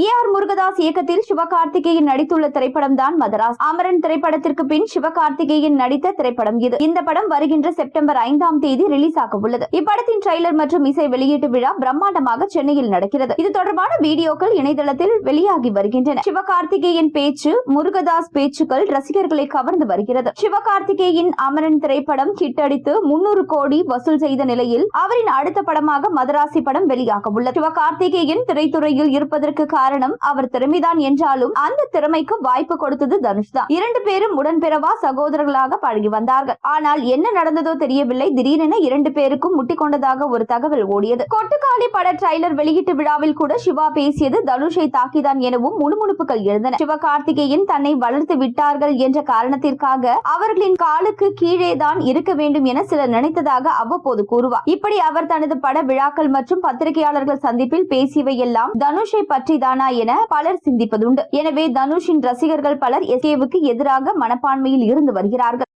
A R Murugadoss இயக்கத்தில் சிவகார்த்திகேயன் நடித்துள்ள திரைப்படம் தான் மதராஸ். அமரன் திரைப்படத்திற்கு பின் சிவகார்த்திகேயன் நடித்த திரைப்படம் இது. இந்த படம் வருகின்ற செப்டம்பர் ஐந்தாம் தேதி ரிலீஸ் ஆக உள்ளது. இப்படத்தின் ட்ரெய்லர் மற்றும் இசை வெளியீட்டு விழா பிரம்மாண்டமாக சென்னையில் நடக்கிறது. இது தொடர்பான வீடியோக்கள் இணையதளத்தில் வெளியாகி வருகின்றன. சிவகார்த்திகேயன் பேச்சு முருகதாஸ் பேச்சுக்கள் ரசிகர்களை கவர்ந்து வருகிறது. சிவகார்த்திகேயன் அமரன் திரைப்படம் ஹிட் அடித்து முன்னூறு கோடி வசூல் செய்த நிலையில் அவரின் அடுத்த படமாக மதராசி படம் வெளியாக உள்ளது சிவகார்த்திகேயன் திரைத்துறையில் இருப்பதற்கு காரணம் அவர் திறமைதான் என்றாலும் அந்த திறமைக்கு வாய்ப்பு கொடுத்தது தனுஷ் தான் இரண்டு பேரும் உடன்பிறவா சகோதரர்களாக பழகி வந்தார்கள். ஆனால் என்ன நடந்ததோ தெரியவில்லை. திடீரென இரண்டு பேருக்கும் முட்டி கொண்டதாக ஒரு தகவல் ஓடியது. கொட்டுக்காளி பட ட்ரைலர் வெளியீட்டு விழாவில் கூட சிவா பேசியது தனுஷை தாக்கிதான் எனவும் முணுமுணுப்புகள் எழுந்தன. சிவகார்த்திகேயன் தன்னை வளர்த்து விட்டார்கள் என்ற காரணத்திற்காக அவர்களின் காலுக்கு கீழே தான் இருக்க வேண்டும் என சிலர் நினைத்ததாக அவ்வப்போது கூறுவார். இப்படி அவர் தனது பட விழாக்கள் மற்றும் பத்திரிகையாளர்கள் சந்திப்பில் பேசியவை எல்லாம் தனுஷை பற்றி தான் என பலர் சிந்திப்பதுண்டு. எனவே தனுஷின் ரசிகர்கள் பலர் எஸ்கேவுக்கு எதிராக மனப்பான்மையில் இருந்து வருகிறார்கள்.